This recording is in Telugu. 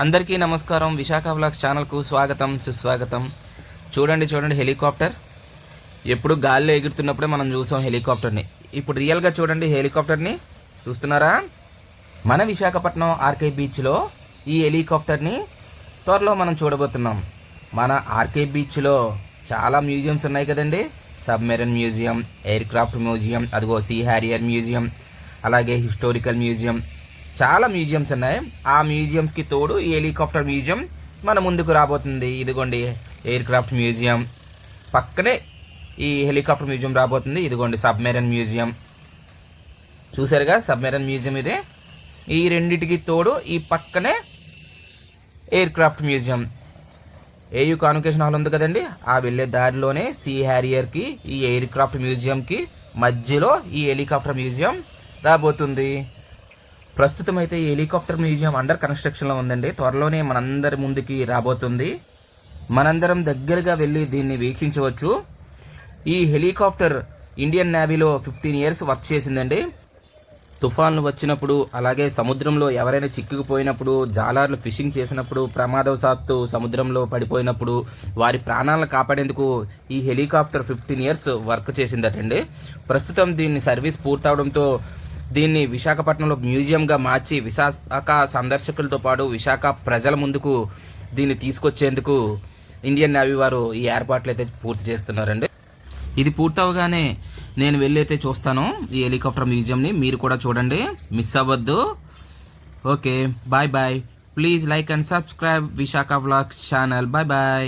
అందరికీ నమస్కారం. విశాఖ బ్లాగ్స్ ఛానల్కు స్వాగతం సుస్వాగతం. చూడండి చూడండి హెలికాప్టర్. ఎప్పుడు గాల్లో ఎగురుతున్నప్పుడే మనం చూసాం హెలికాప్టర్ని. ఇప్పుడు రియల్గా చూడండి హెలికాప్టర్ని. చూస్తున్నారా? మన విశాఖపట్నం ఆర్కే బీచ్లో ఈ హెలికాప్టర్ని త్వరలో మనం చూడబోతున్నాం. మన ఆర్కే బీచ్లో చాలా మ్యూజియంస్ ఉన్నాయి కదండి. Submarine museum aircraft museum అదిగో సీ హ్యారియర్ మ్యూజియం అలాగే హిస్టారికల్ మ్యూజియం చాలా మ్యూజియంస్ ఉన్నాయి. ఆ మ్యూజియంస్కి తోడు ఈ హెలికాప్టర్ మ్యూజియం మన ముందుకు రాబోతుంది. ఇదిగోండి ఎయిర్ క్రాఫ్ట్ మ్యూజియం. పక్కనే ఈ హెలికాప్టర్ మ్యూజియం రాబోతుంది. ఇదిగోండి సబ్మెరైన్ మ్యూజియం. చూసారుగా సబ్మెరైన్ మ్యూజియం ఇది. ఈ రెండిటికి తోడు ఈ పక్కనే aircraft museum. AU convocation hall ఉంది కదండి. ఆ వెళ్ళే దారిలోనే సీ హ్యారియర్కి ఈ ఎయిర్ క్రాఫ్ట్ మ్యూజియంకి మధ్యలో ఈ హెలికాప్టర్ మ్యూజియం రాబోతుంది. ప్రస్తుతం అయితే ఈ హెలికాప్టర్ మ్యూజియం అండర్ కన్స్ట్రక్షన్లో ఉందండి. త్వరలోనే మనందరి ముందుకి రాబోతుంది. మనందరం దగ్గరగా వెళ్ళి దీన్ని వీక్షించవచ్చు. ఈ హెలికాప్టర్ ఇండియన్ నేవీలో ఫిఫ్టీన్ ఇయర్స్ వర్క్ చేసిందండి. తుఫాన్లు వచ్చినప్పుడు అలాగే సముద్రంలో ఎవరైనా చిక్కుకుపోయినప్పుడు జాలార్లు ఫిషింగ్ చేసినప్పుడు ప్రమాదవశాత్తు సముద్రంలో పడిపోయినప్పుడు వారి ప్రాణాలను కాపాడేందుకు ఈ హెలికాప్టర్ ఫిఫ్టీన్ ఇయర్స్ వర్క్ చేసిందటండి. ప్రస్తుతం దీన్ని సర్వీస్ పూర్తవడంతో దీన్ని విశాఖపట్నంలో మ్యూజియంగా మార్చి విశాఖ సందర్శకులతో పాటు విశాఖ ప్రజల ముందుకు దీన్ని తీసుకొచ్చేందుకు ఇండియన్ నేవీ వారు ఈ ఏర్పాట్లు అయితే పూర్తి చేస్తున్నారండి. ఇది పూర్తవగానే నేను వెళ్ళి అయితే చూస్తాను ఈ హెలికాప్టర్ మ్యూజియంని. మీరు కూడా చూడండి. మిస్ అవ్వద్దు. Okay. Bye bye. Please like and subscribe Visakha vlogs channel. Bye bye.